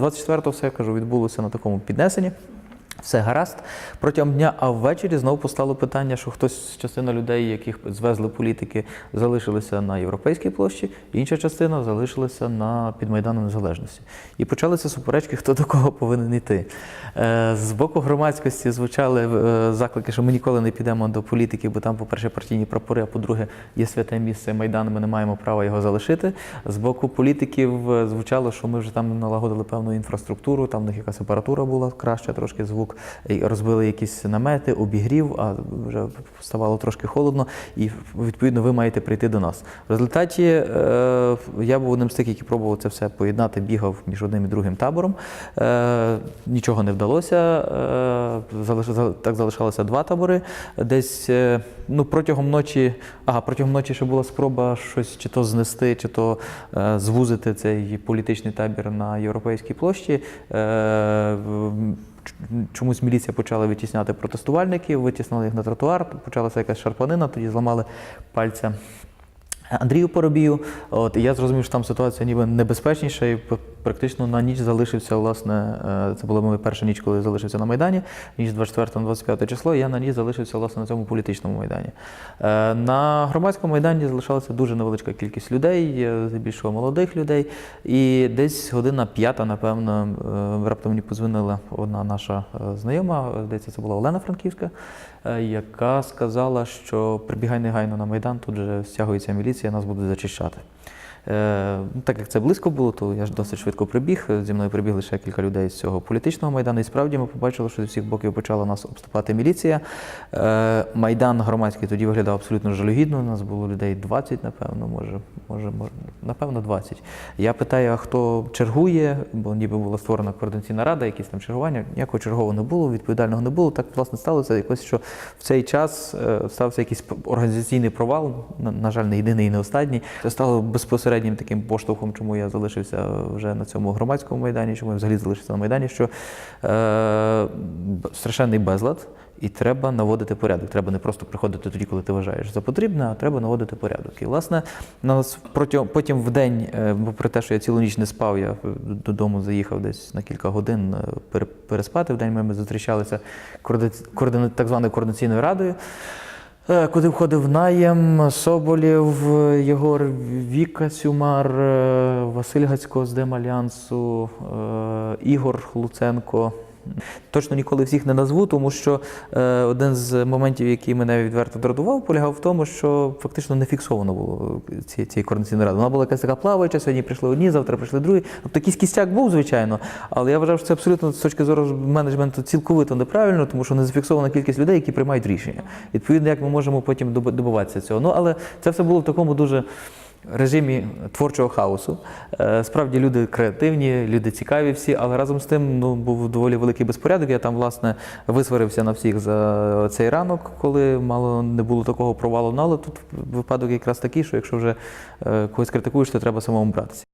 24-го все я кажу, відбулося на такому піднесенні. Все гаразд протягом дня, а ввечері знову постало питання, що хтось частина людей, яких звезли політики, залишилися на європейській площі, інша частина залишилася на під Майданом Незалежності. І почалися суперечки, хто до кого повинен йти. Е, З боку громадськості звучали е, заклики, що ми ніколи не підемо до політики, бо там, по-перше, партійні прапори, а по-друге, є святе місце Майдан, ми не маємо права його залишити. З боку політиків е, звучало, що ми вже там налагодили певну інфраструктуру, там в них якась апаратура була краща, трошки звук, і розбили якісь намети, обігрів, а вже ставало трошки холодно, і відповідно ви маєте прийти до нас. В результаті е, я був одним з тих, які пробував це все поєднати, бігав між одним і другим табором. Е, нічого не вдалося. Е, так залишалося два табори. Десь ну, протягом ночі, ага, протягом ночі ще була спроба щось чи то знести, чи то звузити цей політичний табір на європейській площі. Чомусь міліція почала витісняти протестувальників, витіснили їх на тротуар, почалася якась шарпанина, тоді зламали пальця Андрію Поробію. От, я зрозумів, що там ситуація ніби небезпечніша, і практично на ніч залишився, власне, е, це була моя перша ніч, коли я залишився на Майдані, ніч 24-25 число, я на ніч залишився власне на цьому політичному майдані. Е, На громадському майдані залишалася дуже невеличка кількість людей, е, здебільшого молодих людей. І десь година п'ята, напевно, раптом мені позвонила одна наша знайома, здається, це була Олена Франківська, яка сказала, що прибігай негайно на Майдан, тут же стягується міліція, нас будуть зачищати. Е, так як це близько було, то я ж досить швидко прибіг. Зі мною прибігли ще кілька людей з цього політичного майдану. І справді ми побачили, що з усіх боків почала нас обступати міліція. Е, Майдан громадський тоді виглядав абсолютно жалюгідно. У нас було людей 20, напевно, може, може, може, напевно, 20. Я питаю, а хто чергує, бо ніби була створена координаційна рада, якісь там чергування. Ніякого чергового не було, відповідального не було. Так власне сталося якось, що в цей час е, стався якийсь організаційний провал. На, жаль, не єдиний і не останній. Це стало безпосереднім таким поштовхом, чому я залишився вже на цьому громадському майдані, чому я взагалі залишився на майдані, що е, страшенний безлад. І треба наводити порядок. Треба не просто приходити тоді, коли ти вважаєш за потрібне, а треба наводити порядок. І власне нас протягом потім в день, е, бо при те, що я цілу ніч не спав, я е, додому заїхав десь на кілька годин е, переспати. В день ми зустрічалися координа- так званою координаційною радою. Е, Куди входив Наєм, Соболєв, Єгор Віка Сюмар, е, Василь Гацько з Демальянсу, е, Ігор Луценко. Точно ніколи всіх не назву, тому що е, один з моментів, який мене відверто дратував, полягав в тому, що фактично не фіксовано було ці, цієї координаційної ради. Вона була якась така плаваюча, сьогодні прийшли одні, завтра прийшли другі. Тобто якийсь кістяк був, звичайно, але я вважав, що це абсолютно з точки зору менеджменту цілковито неправильно, тому що не зафіксована кількість людей, які приймають рішення. Відповідно, як ми можемо потім доб- добиватися цього. Ну, але це все було в такому дуже режимі творчого хаосу. Е, Справді люди креативні, люди цікаві всі, але разом з тим ну, був доволі великий безпорядок. Я там, власне, висварився на всіх за цей ранок, коли мало не було такого провалу. Ну, але тут випадок якраз такий, що якщо вже е, когось критикуєш, то треба самому братися.